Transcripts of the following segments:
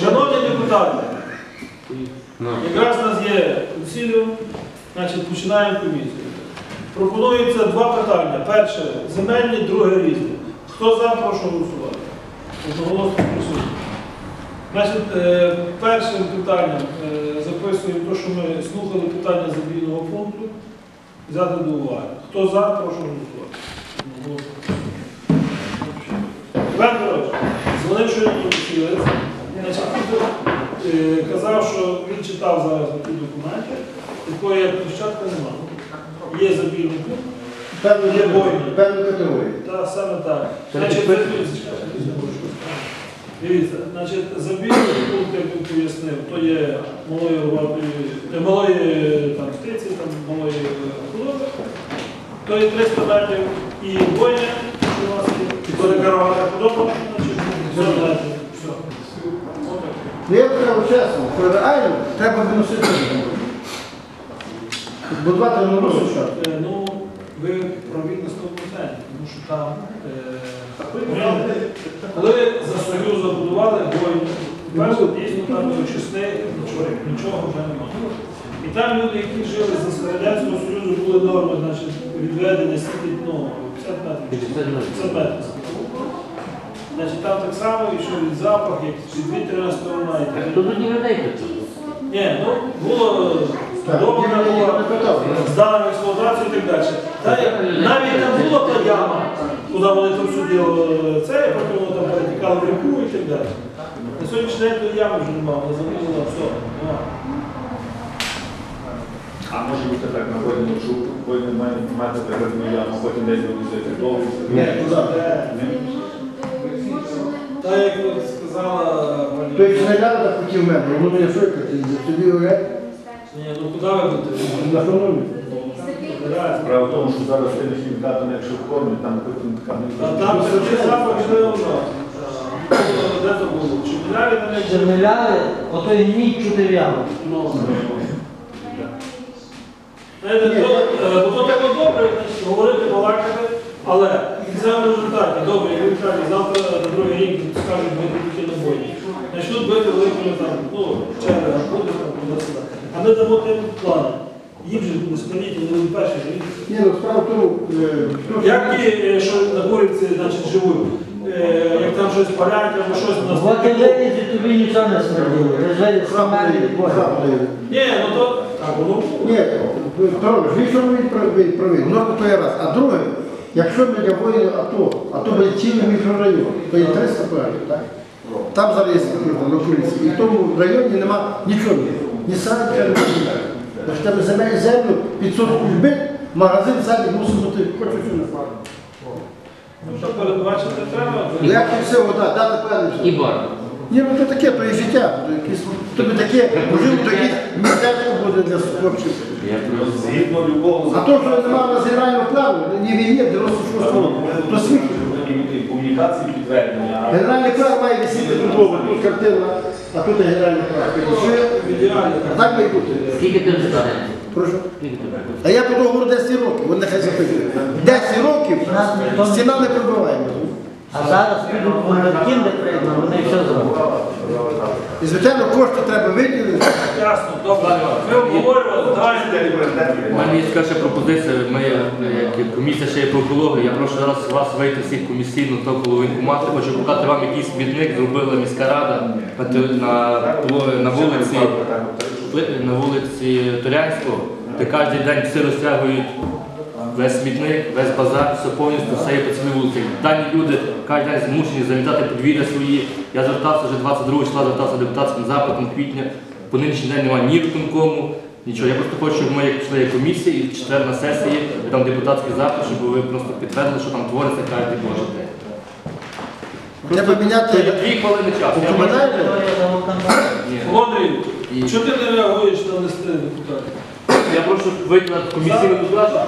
Шановні депутати, якраз у нас є консиліум, значить починаємо комісію. Пропонується два питання. Перше земельні, друге різне. Хто за, прошу голосувати. Одноголосно присутні. Значить, е, першим питанням е, записуємо те, що ми слухали питання забійного пункту. Взяти до уваги. Хто за, прошу голосувати. Одноголосно. Іван Петрович, дзвонив, що він хотілець. Е, казав, що він читав зараз ті документи, такої як площадка немає. Є забійний пункт, Є бойні. певну категорію. та саме так. Значить? Дивіться, значить, забійний пункт, як він пояснив, то є малої е, малої там, птиці, там, малої е, худоби, то є 300 метрів і бойня, що у нас є, і худоба, значить, 100 метрів. Ну я кажу чесно, що реально треба виносити. Будувати на нову. Е, Ну, ви праві на 100%, тому що там, е, коли за Союз забудували бойню, перше дійсно там чисте, нічого, вже немає. І там люди, які жили за Радянського Союзу, були норми, значить, відведення скільки, ну, 50 метрів. 50 метрів. Значить, там так само, і що від запах, як від вітряна сторона. і так. Тут одні людей тут. Ні, ну було добре, не- було не здана в експлуатацію і так далі. Та навіть там була та яма, куди вони там судили це, і потім воно там перетікало в ріку і так далі. На сьогоднішній день тої ями вже немає, вона замінила все. Нема. А може бути так на водному воїни мають мати таку яму, потім десь вони зайти довго. Ні, туди. Та як сказала пані. Той снаряд хотів мене, воно мене шукати, собі уявляє, Ні, ну куди ви будете? на автономію. Реально. Справа в тому, що зараз тими хімікатами, якщо кормять, там потім така А там завжди запах йде одно. Де то було? Чи біляві на них? Земляли, ото і ніч чотири ями. Ну, Знаєте, то, е, бо то так добре говорити, балакати, але кінцевому результаті, добре, ви кажете, завтра на другий рік скажуть бити тільки на бої. Начнуть бити великими там, ну, черга, буде там, туди сюди. А ми дамо тим плани. Їм же буде століття, вони будуть перші живі. Ні, ну справа в тому, е, що- Як ті, е, що на Бурівці, значить, живуть, е, як там щось палять, або щось у нас. Вот і вилізі тобі нічого не смерділо. Самарі Западає. Ні, ну то, так, воно Ні, ви що ви праві, праві, ну то є раз. А друге, якщо ми для воїнів АТО, а то буде цілий мікрорайон, то є 300 проєктів, так? Там зараз на околиці. І в тому районі нема нічого. Ні садика, ні нічого. Значить, там земель землю 500 кубит, магазин садик мусить бути хоч що не знаю. ну, що передбачити треба. Ну як і все, вода, дати певний. І бар. Ні, ну то таке, то є життя, то якесь, тобі таке, можливо, то якесь містечко буде для хлопців. Згідно любого А то, що немає національного плану, не війні, 96 року, то сміх. комунікації підтвердження. Генеральний план має висіти тут, тут картина, а тут генеральний план. В так має бути. Скільки ти розставиш? Прошу. А я по договору 10 років, вони нехай запитують. 10 років стіна не пробиваємо. А зараз підуть вундеркінди прийдуть, вони все зроблять. І, звичайно, кошти треба виділити. Ясно, добре. Ми обговорювали, давайте. У мене є така ще пропозиція, ми як комісія ще є по екології, я прошу зараз вас вийти всіх комісійно то половинку мати, хочу показати вам якийсь смітник, зробила міська рада на, на, на вулиці на вулиці Торянського, де кожен день всі розтягують весь смітник, весь базар, все повністю, все є по цілій вулиці. Дані люди кожен день змушені замітати подвір'я свої. Я звертався вже 22 числа, звертався депутатським запитом квітня. По нинішній день немає ні виконкому, нічого. Я просто хочу, щоб ми як члени комісії, і четвер на сесії, і там депутатський запит, щоб ви просто підтвердили, що там твориться кожен божий день. Треба міняти дві хвилини часу. Володрій, чого ти не реагуєш на листи депутатів? Я прошу вийти на комісійну дискусію,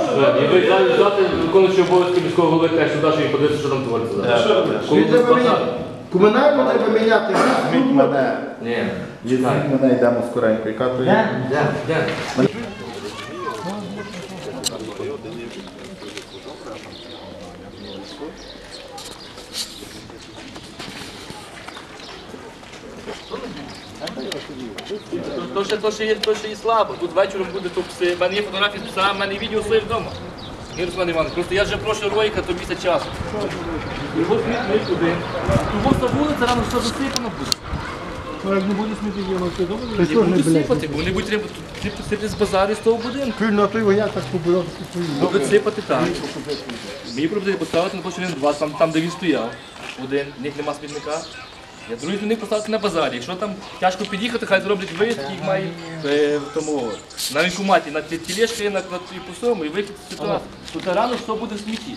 і ви далі дати виконуючи обов'язки міського голови, теж сюди, щоб він подивився, що там твориться зараз. Що? Коли Він треба міняти. Комунальне треба міняти. Візьміть мене, Ні, візьміть мене, йдемо скоренько. Яка то є? Де? де? Де? То, ще, то, ще є, то ще є слабо. Тут вечором буде то пси. У мене є фотографії з пса, в мене є відео своє вдома. Ні, Руслан Іванович, просто я вже прошу ройка, то місяць часу. Його смітник туди. Того та вулиця рано все засипано буде. Ну, як не буде воно все добре. Ти Не що ж не будуть блядь? сипати, бо вони будуть треба тут сипати з базару з того будинку. Пильно, а то його я так побудував. Будуть сипати так. Мені пропозиція поставити на площі два, там, там де він стояв. Один, в них нема смітника. Я вони поставити на базарі. Якщо там тяжко під'їхати, хай зроблять виїзд, який має е, тому на вікуматі, на ті- тілешки, на, на і по і вихід ситуації. Тут рано що буде смітті.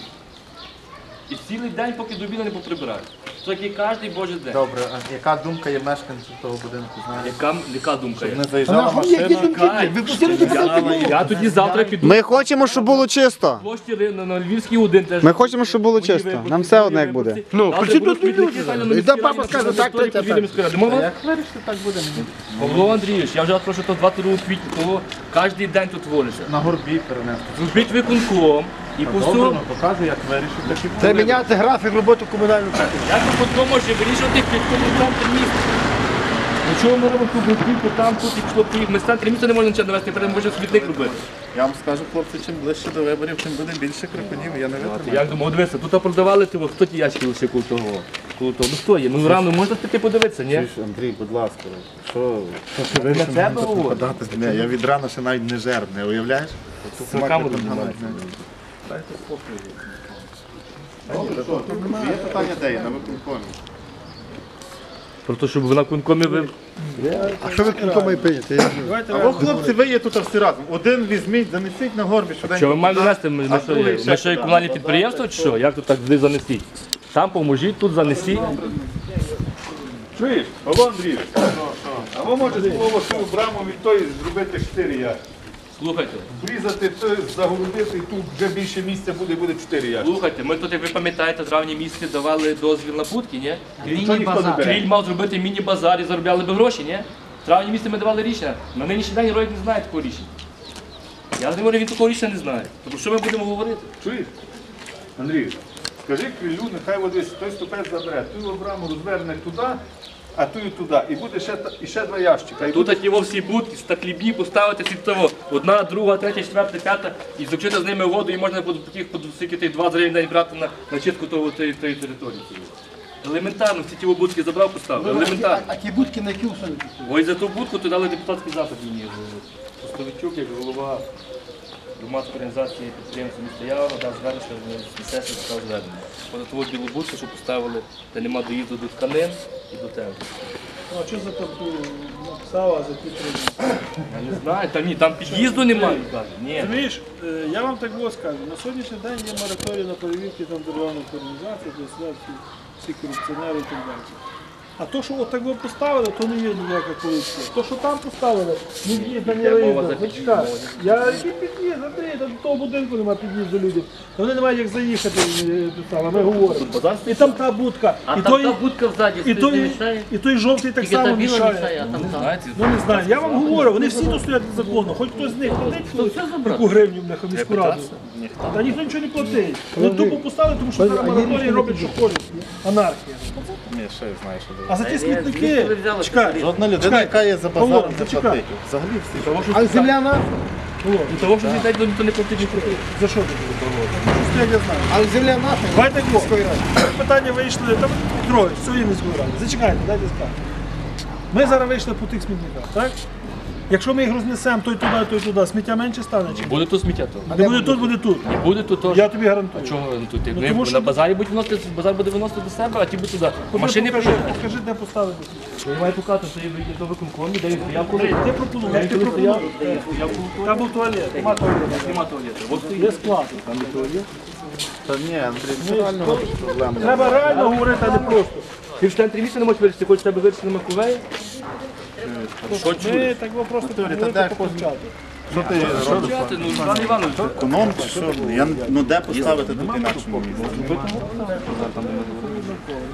І цілий день, поки до обіду не поприбирають. Так і кожен божий день. Добре, а яка думка є мешканців того будинку? Знаєте? Яка, яка думка є? Не заїжджала машина. Ви пустили Я тоді завтра піду. Ми хочемо, щоб було чисто. Площі Ри- на, на Львівський один теж. Ми хочемо, щоб було чисто. Нам все одно, як буде. Ну, причому тут люди смітники, зараз? хай на І да міській папа скаже, так, так, так. Як вирішити, так буде. Павло Андрійович, я вже вас прошу то 22 квітня, того кожен день тут твориться. На горбі перенести. Зробіть виконком і по всьому. ну покажу, як вирішити. так і буде. Міняти графік роботи комунального Як виконком може вирішувати в тому центрі міста? Ну чого ми робимо тут будинку, там, тут і поїхати? Ми з центрі міста не можемо нічого навести, тепер ми можемо смітник робити. Я вам скажу, хлопці, чим ближче до виборів, тим буде більше крикунів. Я не витримаю. Як думав, дивися, тут продавали того, хто ті ящики лише коло того? Коло того. Ну хто є? Ну рано можна піти подивитися, ні? Чуєш, Андрій, будь ласка, що, Ви на себе говорите? Ні, я від рана ще навіть не жерб, не уявляєш? От Це мати Дайте спокій. Є питання де є, на виконкомі. Про те, щоб ви на конкомі ви... А що ви не знаю. Або хлопці, ви є тут всі разом. Один візьміть, занесіть на горбі, що Що ви маєте донести? Ми, ми, що, є? ще ми що є куди? комунальне чи що? Як тут так туди занесіть? Там поможіть, тут занесіть. Чуєш, Павло Андрійович? А ви можете слово цю браму від тої зробити 4 ящики. Слухайте, Врізати, то, загородити, і тут вже більше місця буде, буде 4 ящики. слухайте, ми тут, як ви пам'ятаєте, в травні місяці давали дозвіл на будки, ні? Ніхто не бере. Кріль мав зробити міні-базар і заробляли би гроші, ні? В травні місяці ми давали рішення. На нинішній день Ройк не знає такого рішення. Я з ним говорю, він такого рішення не знає. Тобто що ми будемо говорити? Чуєш? Андрій, скажи крилю, нехай от десь той ступець забере, ту браму розверне туди, а ту і туди. І буде ще, та- і ще два ящика. І Тут буде... такі во всі будки, ста хлібні поставити від того. Одна, друга, третя, четверта, п'ята, і заключити з ними воду, і можна буде таких по скільки тих 20 гривень в день брати на, на чистку того, тої, тої території. цієї. Елементарно, всі ті будки забрав, поставив. Елементарно. А ті будки на які усунути? Ось за ту будку то дали депутатський запит мені. Пустовичук, як голова громадської організації підприємства міста Явно, дав звернення, що міністерство сказав звернення. Поза того білу будку, що поставили, де нема доїзду до тканин і до тебе. Ну, а що за таку написала, за ті три? Я не знаю, там ні, там під'їзду немає. Ні. Розумієш, е, я вам так було скажу, на сьогоднішній день є мораторій на перевірки там державних організацій, де сидять всі, всі корупціонери і так далі. А то, що от так ви поставили, то не є ніяка корупція. То, що там поставили, не та не мова Почекай. Я який під'їзд, Андрій, там до того будинку немає під'їзду людям. Та Вони не мають як заїхати, е, тут саме, ми говоримо. І там та будка, А і там той, та будка ззаді і не той, і той жовтий так Тільки само біла мішає. мішає, а там та. Ну не знаю, я вам говорю, вони всі тут стоять незаконно. Хоч хтось з них платить яку гривню в них в міську раду. Та ніхто нічого не платить. Вони тупо поставили, тому що зараз мораторії роблять, що хочуть. Анархія. Що я знаю, що. А за ті смітники, чекай, Жодна людина, яка є за Павло, базаром, не зачекай. платить. Взагалі всі. А земля наша? Ну, того, що дітей то не платить ні копійки. за що ти? Що я не знаю. А земля наша? Давайте так міської ради. Питання вийшли, там Петрович, цієї міської ради. Зачекайте, дайте скажу. Ми зараз вийшли по тих смітниках, так? Якщо ми їх рознесемо той туди, той туди, сміття менше стане чи? Буде тут сміття то. Не буде тут, буде тут. Не буде тут теж. Я тобі гарантую. Чого ви тут? Ну, Ми тому на базарі будуть виносити, базар буде виносити до себе, а ті будуть туди. Машини покажи, покажи. покажи, де поставити. Я маю показати, що я до виконкомі, де він коли. Ти пропонуєш, ти пропонуєш. Там був туалет, нема туалету. Нема туалету. От. Є склад. Та ні, Андрій, це реально проблема. Треба реально говорити, а не просто. Ти в центрі міста не можеш вирішити, хочеш тебе вирішити на Маковеї? Що Ми так ви просто поговорити, хтось? Що ти робиш? Ну, Іван Іванович, Економ чи що? Я, ну де поставити тут місці?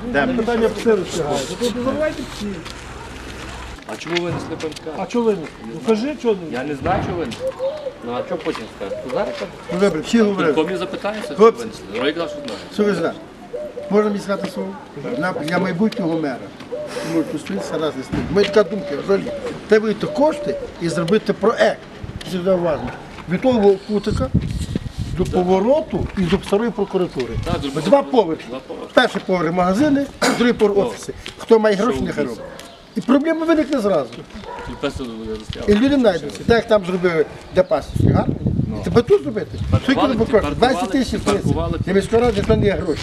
Де? Питання пси розтягають. Ну, то Забувайте псі. а чому ви несли? А чого ви не? Ну кажи, чого не? Я не знаю, чого ви несли. Ну, а що потім скажеш? То зараз так? Ну добре, всі говорили. Комі запитаєшся, що ви несли. Рой казав, що знає. Що ви знаєте? Можна мені сказати слово? Для, для майбутнього мера. Можуть зустрітися разом з тим. Ми така думка, взагалі, треба вийти кошти і зробити проект. Це уважно. Від того кутика до повороту і до старої прокуратури. Два поверхи. Перший поверх магазини, другий поверх офіси. Хто має гроші, нехай робить. І проблема виникне зразу. І люди знайдуться. Так як там зробили де пасічні, гарно? І тебе тут зробити. Скільки коштує? 20 тисяч паркували. 30. Для міської ради це не є гроші.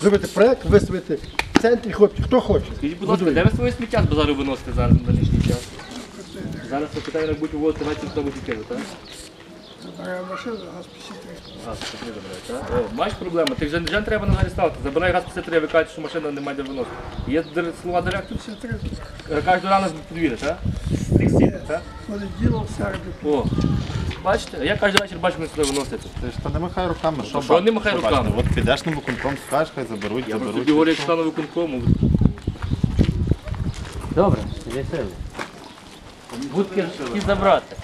Зробити проект, виставити в центрі, хлопці, хто хоче. Скажіть, будь ласка, де ви своє сміття з базару виносите зараз на нинішній час? Зараз це питання будуть вивозити навіть в тому життєві, так? Газ 53 забирають, так? О, маєш проблему, ти вже, вже не треба на гарі ставити. Забирай газ 53, ви кажете, що машина немає де виносити. Є дир- слова директора? Е, Кажуть, до рана з подвір'я, так? Стрік сіти, так? О, бачите, я кожен вечір бачу, вони сюди виносять. Ти ж та не махай руками, що що бачиш? не махай бачиш? руками? От підеш на виконком, скажеш, хай заберуть, Я просто заберуть. тобі говорю, як стану виконкому. Добре, все. Будки забрати.